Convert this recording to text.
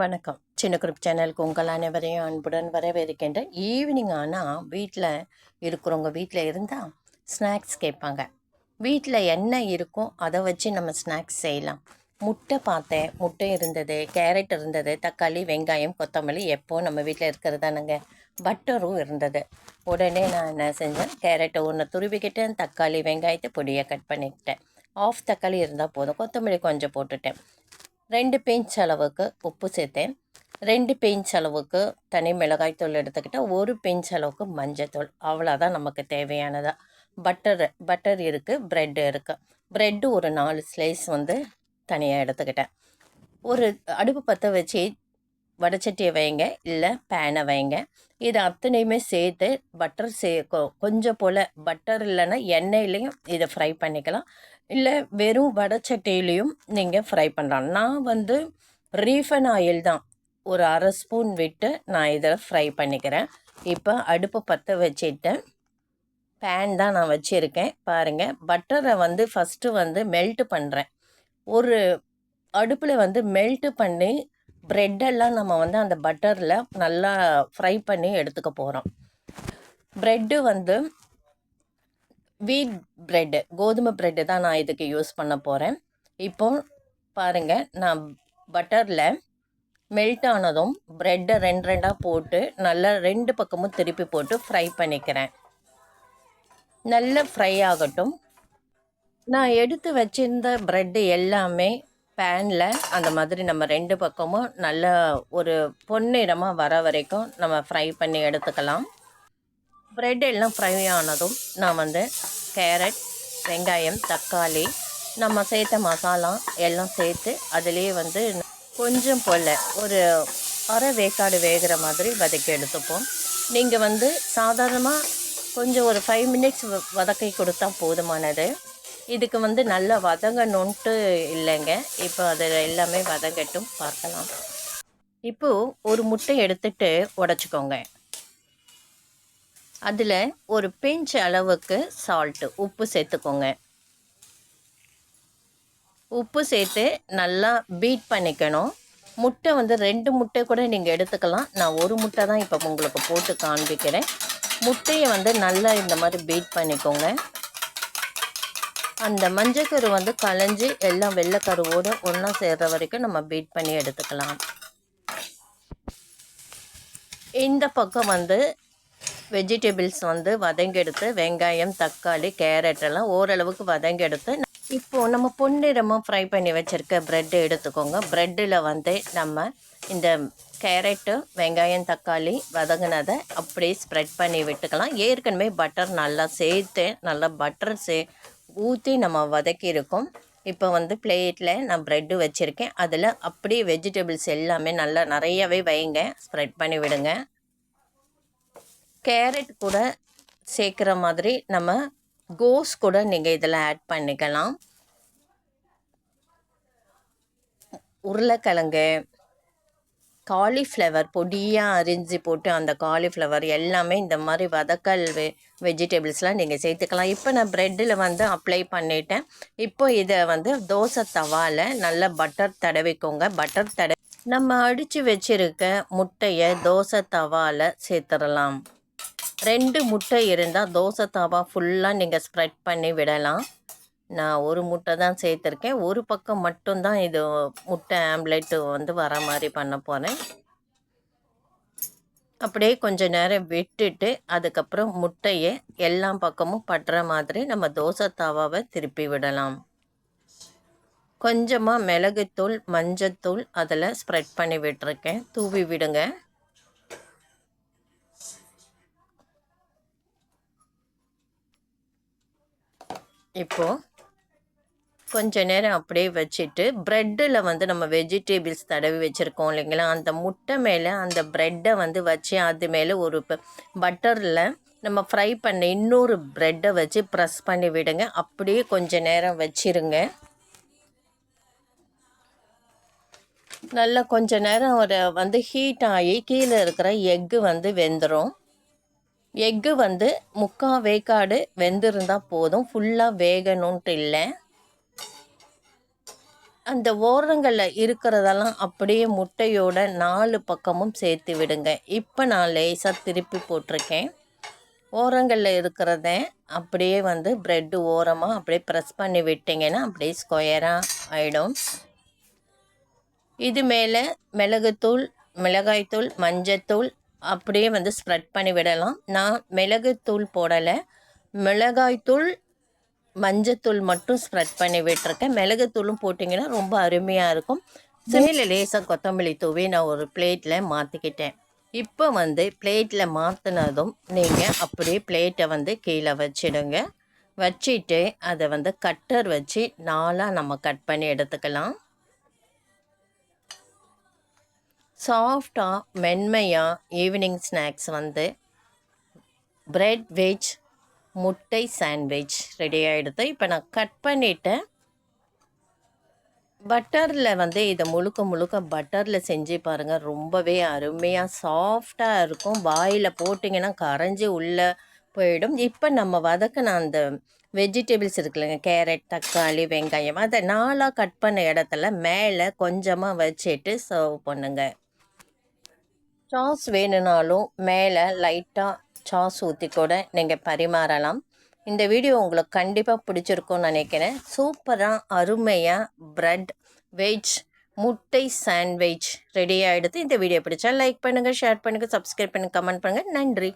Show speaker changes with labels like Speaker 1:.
Speaker 1: வணக்கம். சின்ன குரூப் சேனலுக்கு உங்கள் அனைவரையும் அன்புடன் வரவேற்கின்றேன் ஈவினிங் ஆனால் வீட்டில் இருக்கிறவங்க வீட்டில் இருந்தால் ஸ்நாக்ஸ் கேட்பாங்க. வீட்டில் என்ன இருக்கோ அதை வச்சு நம்ம ஸ்நாக்ஸ் செய்யலாம். முட்டை பார்த்தேன். முட்டை இருந்தது கேரட் இருந்தது தக்காளி வெங்காயம் கொத்தமல்லி எப்போ நம்ம வீட்டில் இருக்கிறதானுங்க பட்டரும் இருந்தது. உடனே நான் என்ன செஞ்சேன்? கேரட்டை ஒன்று துருவிக்கிட்டேன். தக்காளி வெங்காயத்தை பொடியை கட் பண்ணிக்கிட்டேன். ஆஃப் தக்காளி இருந்தால் போதும். கொத்தமல்லி கொஞ்சம் போட்டுட்டேன். ரெண்டு பிஞ்ச் அளவுக்கு உப்பு சேர்த்தேன். ரெண்டு பிஞ்ச் அளவுக்கு தனி மிளகாய் தூள் எடுத்துக்கிட்டால் ஒரு பிஞ்ச் அளவுக்கு மஞ்சத்தூள் அவ்வளோதான் நமக்கு தேவையானதாக பட்டர் பட்டர் இருக்குது ப்ரெட்டு இருக்குது ப்ரெட்டு ஒரு நாலு ஸ்லைஸ் வந்து தனியாக எடுத்துக்கிட்டேன். ஒரு அடுப்பு பற்ற வச்சு வடச்சட்டியை வைங்க இல்லை பேனை வைங்க. இது அத்தனையுமே சேர்த்து பட்டர் சே கொஞ்சம் போல் பட்டர் இல்லைன்னா எண்ணெயிலையும் இதை ஃப்ரை பண்ணிக்கலாம். இல்லை வெறும் வடச்சட்டியிலையும் நீங்கள் ஃப்ரை பண்ணலாம். நான் வந்து ரீஃபன் ஆயில் தான். ஒரு அரை ஸ்பூன் விட்டு நான் இதில் ஃப்ரை பண்ணிக்கிறேன். இப்போ அடுப்பு பற்ற வச்சுட்டு பேன் தான் நான் வச்சுருக்கேன். பாருங்கள் பட்டரை வந்து ஃபஸ்ட்டு வந்து மெல்ட்டு பண்ணுறேன் ஒரு அடுப்பில் வந்து மெல்ட்டு பண்ணி ப்ரெட்டெல்லாம் நம்ம வந்து அந்த பட்டரில் நல்லா ஃப்ரை பண்ணி எடுத்துக்க போகிறோம் ப்ரெட்டு வந்து வீட் ப்ரெட்டு கோதுமை ப்ரெட்டு தான் நான் இதுக்கு யூஸ் பண்ண போகிறேன் இப்போ பாருங்கள் நான் பட்டரில் மெல்ட் ஆனதும் ப்ரெட்டை ரெண்டு ரெண்டாக போட்டு நல்லா ரெண்டு பக்கமும் திருப்பி போட்டு ஃப்ரை பண்ணிக்கிறேன். நல்லா ஃப்ரை ஆகட்டும். நான் எடுத்து வச்சிருந்த ப்ரெட்டு எல்லாமே பேனில் அந்த மாதிரி நம்ம ரெண்டு பக்கமும் நல்ல ஒரு பொன்னிறமாக வர வரைக்கும் நம்ம ஃப்ரை பண்ணி எடுத்துக்கலாம். ப்ரெட் எல்லாம் ஃப்ரை ஆனதும் நான் வந்து கேரட் வெங்காயம் தக்காளி நம்ம சேர்த்த மசாலா எல்லாம் சேர்த்து அதிலே வந்து கொஞ்சம் போல் ஒரு அரை வேக்காடு வேகிற மாதிரி வதக்கி எடுத்துப்போம். நீங்கள் வந்து சாதாரணமாக கொஞ்சம் ஒரு ஃபைவ் மினிட்ஸ் வதக்கி கொடுத்தா போதுமானது. இதுக்கு வந்து நல்லா வதங்கணுன்ட்டு இல்லைங்க. இப்போ அது எல்லாமே வதங்கட்டும் பார்க்கலாம். இப்போது ஒரு முட்டை எடுத்துட்டு உடச்சிக்கோங்க. அதில் ஒரு பிஞ்ச் அளவுக்கு சால்ட்டு உப்பு சேர்த்துக்கோங்க. உப்பு சேர்த்து நல்லா பீட் பண்ணிக்கணும். முட்டை வந்து ரெண்டு முட்டை கூட நீங்கள் எடுத்துக்கலாம். நான் ஒரு முட்டை தான் இப்போ உங்களுக்கு போட்டு காண்பிக்கிறேன். முட்டையை வந்து நல்லா இந்த மாதிரி பீட் பண்ணிக்கோங்க. அந்த மஞ்சக்கரு வந்து கலைஞ்சி எல்லாம் வெள்ளைக்கருவோடு ஒன்றா சேர்ற வரைக்கும் நம்ம பீட் பண்ணி எடுத்துக்கலாம். இந்த பக்கம் வந்து வெஜிடபிள்ஸ் வந்து வதங்கெடுத்து வெங்காயம் தக்காளி கேரட் எல்லாம் ஓரளவுக்கு வதங்கெடுத்து இப்போது நம்ம பொன்னிறமாக ஃப்ரை பண்ணி வச்சுருக்க ப்ரெட் எடுத்துக்கோங்க. ப்ரெட்டில் வந்து நம்ம இந்த கேரட்டு வெங்காயம் தக்காளி வதங்கினதை அப்படியே ஸ்ப்ரெட் பண்ணி விட்டுக்கலாம். ஏற்கனவே பட்டர் நல்லா சேர்த்து நல்லா பட்டர் சே ஊற்றி நம்ம வதக்கியிருக்கோம் இப்போ வந்து பிளேட்டில் நான் ப்ரெட்டு வச்சுருக்கேன். அதில் அப்படியே வெஜிடபிள்ஸ் எல்லாமே நல்லா நிறையவே வைங்க. ஸ்ப்ரெட் பண்ணி விடுங்க. கேரட் கூட சேர்க்குற மாதிரி நம்ம கோஸ் கூட நீங்கள் இதில் ஆட் பண்ணிக்கலாம். உருளைக்கிழங்கு காலிஃப்ளவர் பொடியாக அரிஞ்சு போட்டு அந்த காலிஃப்ளவர் எல்லாமே இந்த மாதிரி வதக்கல் வெ வெஜிடபிள்ஸ்லாம் நீங்கள் சேர்த்துக்கலாம். இப்போ நான் ப்ரெட்டில் வந்து அப்ளை பண்ணிட்டேன். இப்போ இதை வந்து தோசை தவாவில் நல்லா பட்டர் தடவிக்கோங்க. பட்டர் தட நம்ம அடித்து வச்சிருக்க முட்டையை தோசை தவாவில் சேர்த்துடலாம். ரெண்டு முட்டை இருந்தால் தோசை தவா ஃபுல்லாக நீங்கள் ஸ்ப்ரெட் பண்ணி விடலாம். நான் ஒரு முட்டை தான் சேர்த்துருக்கேன். ஒரு பக்கம் மட்டும்தான் இது முட்டை ஆம்லெட்டு வந்து வர மாதிரி பண்ண போகிறேன் அப்படியே கொஞ்சம் நேரம் விட்டுட்டு அதுக்கப்புறம் முட்டையை எல்லா பக்கமும் படுற மாதிரி நம்ம தோசை தவாவை திருப்பி விடலாம். கொஞ்சமாக மிளகுத்தூள் மஞ்சத்தூள் அதில் ஸ்ப்ரெட் பண்ணி விட்டுருக்கேன். தூவி விடுங்க. இப்போது கொஞ்ச நேரம் அப்படியே வச்சுட்டு ப்ரெட்டில் வந்து நம்ம வெஜிடேபிள்ஸ் தடவி வச்சுருக்கோம் இல்லைங்களா? அந்த முட்டை மேலே அந்த ப்ரெட்டை வந்து வச்சு அது மேலே ஒரு பட்டரில் நம்ம ஃப்ரை பண்ண இன்னொரு ப்ரெட்டை வச்சு ப்ரெஸ் பண்ணி விடுங்க. அப்படியே கொஞ்ச நேரம் வச்சிருங்க. நல்லா கொஞ்ச நேரம் ஒரு வந்து ஹீட் ஆகி கீழே இருக்கிற எக்கு வந்து வெந்துடும் எக்கு வந்து முக்கால் வேக்காடு வெந்திருந்தால் போதும். ஃபுல்லாக வேகணுன்ட்டு இல்லை. அந்த ஓரங்களில் இருக்கிறதெல்லாம் அப்படியே முட்டையோட நாலு பக்கமும் சேர்த்து விடுங்க. இப்போ நான் லேசாக திருப்பி போட்டிருக்கேன். ஓரங்களில் இருக்கிறத அப்படியே வந்து ப்ரெட்டு ஓரமாக அப்படியே ப்ரெஸ் பண்ணி விட்டிங்கன்னா அப்படியே ஸ்கொயராக ஆகிடும் இது மேலே மிளகுத்தூள் மிளகாய்த்தூள் மஞ்சத்தூள் அப்படியே வந்து ஸ்ப்ரெட் பண்ணி விடலாம். நான் மிளகுத்தூள் போடலை. மிளகாய்த்தூள் மஞ்சத்தூள் மட்டும் ஸ்ப்ரெட் பண்ணி விட்டுருக்கேன். மிளகுத்தூளும் போட்டிங்கன்னா ரொம்ப அருமையாக இருக்கும். மேலே லேசாக கொத்தமல்லி தூவி நான் ஒரு பிளேட்டில் மாற்றிக்கிட்டேன் இப்போ வந்து பிளேட்டில் மாற்றினதும் நீங்கள் அப்படியே பிளேட்டை வந்து கீழே வச்சிடுங்க. வச்சுட்டு அதை வந்து கட்டர் வச்சு நாலாக நம்ம கட் பண்ணி எடுத்துக்கலாம். சாஃப்டாக மென்மையாக ஈவினிங் ஸ்நாக்ஸ் வந்து ப்ரெட் வெஜ் முட்டை சாண்ட்விச் ரெடி ஆகிடுது இப்போ நான் கட் பண்ணிவிட்டேன் பட்டரில் வந்து இதை முழுக்க முழுக்க பட்டரில் செஞ்சு பாருங்கள் ரொம்பவே அருமையாக சாஃப்டாக இருக்கும். வாயில் போட்டிங்கன்னா கரைஞ்சி உள்ளே போயிடும். இப்போ நம்ம வதக்கின அந்த வெஜிடபிள்ஸ் இருக்குல்லங்க. கேரட் தக்காளி வெங்காயம் அதை நாளாக கட் பண்ண இடத்துல மேலே கொஞ்சமாக வச்சுட்டு சர்வ் பண்ணுங்கள் சாஸ் வேணுனாலும் மேலே லைட்டாக சாஸ் ஊற்றி கூட நீங்கள் பரிமாறலாம். இந்த வீடியோ உங்களுக்கு கண்டிப்பாக பிடிச்சிருக்கும்னு நினைக்கிறேன். சூப்பராக அருமையாக ப்ரெட் வெஜ் முட்டை சாண்ட்விச் ரெடி ஆகிடுது இந்த வீடியோ பிடிச்சா லைக் பண்ணுங்கள் ஷேர் பண்ணுங்கள் சப்ஸ்கிரைப் பண்ணுங்கள் கமெண்ட் பண்ணுங்கள் நன்றி.